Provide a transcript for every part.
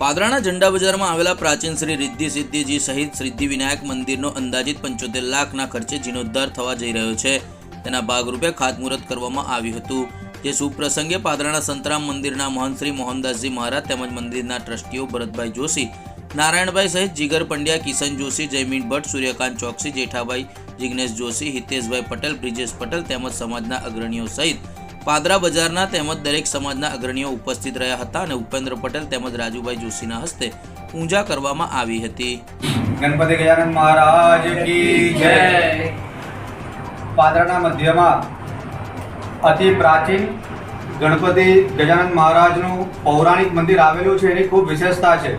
પાદરાના ઝંડા બજારમાં આવેલા પ્રાચીન શ્રી રિદ્ધિ સિદ્ધિજી સહિત સિદ્ધિ વિનાયક મંદિરનો અંદાજિત પંચોતેર લાખના ખર્ચે જીર્ણોદ્ધાર થવા જઈ રહ્યો છે. તેના ભાગરૂપે ખાતમુહૂર્ત કરવામાં આવ્યું હતું. જે શુભ પ્રસંગે પાદરાના સંતરામ મંદિરના મહંત શ્રી મોહનદાસજી મહારાજ તેમજ મંદિરના ટ્રસ્ટીઓ ભરતભાઈ જોશી, નારાયણભાઈ સહિત જીગર પંડ્યા, કિશન જોશી, જયમીન ભટ્ટ, સૂર્યકાંત ચોકસી, જેઠાભાઈ, જિગ્નેશ જોશી, હિતેશભાઈ પટેલ, બ્રિજેશ પટેલ તેમજ સમાજના અગ્રણીઓ સહિત પાદરા બજારના તેમજ દરેક સમાજના અગ્રણીઓ ઉપસ્થિત રહ્યા હતા અને ઉપેન્દ્ર પટેલ તેમજ રાજુભાઈ જોશીના હસ્તે પૂજા કરવામાં આવી હતી. ગણપતિ ગજાનંદ મહારાજ કી જય. પાદરાના મધ્યમાં અતિ પ્રાચીન ગણપતિ ગજાનંદ મહારાજનું પૌરાણિક મંદિર આવેલું છે એની ખૂબ વિશેષતા છે.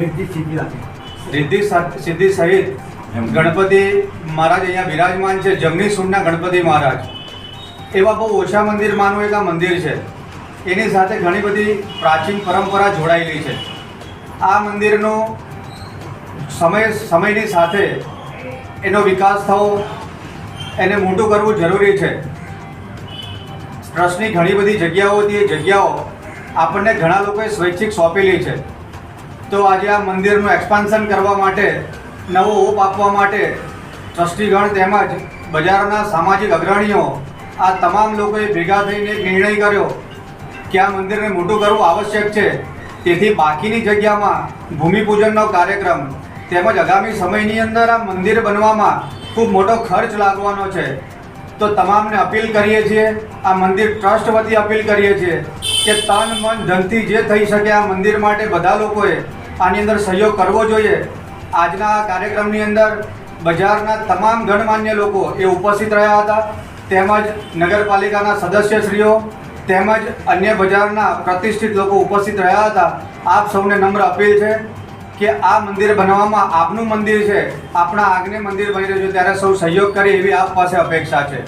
વ્યક્તિ સીધી રાખે. રિદ્ધિ સા- સિદ્ધિ સહિત ગણપતિ મહારાજ અહીંયા બિરાજમાન છે જમની સુરના ગણપતિ મહારાજ. એવા બહુ ઓછા મંદિરમાંનું એક આ મંદિર છે. એની સાથે ઘણી બધી પ્રાચીન પરંપરા જોડાયેલી છે. આ મંદિરનો સમય, સમયની સાથે એનો વિકાસ થવો, એને મોટું કરવું જરૂરી છે. ટ્રસ્ટની ઘણી બધી જગ્યાઓ એ જગ્યાઓ આપણને ઘણા લોકોએ સ્વૈચ્છિક સોંપેલી છે. તો આજે આ મંદિરનું એક્સપાન્શન કરવા માટે, નવો ઓપ આપવા માટે, ટ્રસ્ટીગણ તેમજ બજારના સામાજિક અગ્રણીઓ આ તમામ લોકોએ ભેગા થઈને એક નિર્ણય કર્યો કે આ મંદિરને મોટું કરવું આવશ્યક છે. તેથી બાકીની જગ્યામાં ભૂમિપૂજનનો કાર્યક્રમ તેમજ આગામી સમયની અંદર આ મંદિર બનવામાં ખૂબ મોટો ખર્ચ લાગવાનો છે. તો તમામને અપીલ કરીએ છીએ, આ મંદિર ટ્રસ્ટ વતી અપીલ કરીએ છીએ કે તન મન ધનથી જે થઈ શકે આ મંદિર માટે બધા લોકોએ આની અંદર સહયોગ કરવો જોઈએ. આજના આ કાર્યક્રમની અંદર બજારના તમામ ગણમાન્ય લોકો એ ઉપસ્થિત રહ્યા હતા. તેમજ નગરપાલિકાના સદસ્યશ્રીઓ તેમજ અન્ય બજારના પ્રતિષ્ઠિત લોકો ઉપસ્થિત રહ્યા હતા. આપ સૌને નમ્ર અપીલ છે કે આ મંદિર બનાવવામાં આપનું મંદિર છે, આપણા આગને મંદિર બની રહ્યું છે, ત્યારે સૌ સહયોગ કરે એવી આપ પાસે અપેક્ષા છે.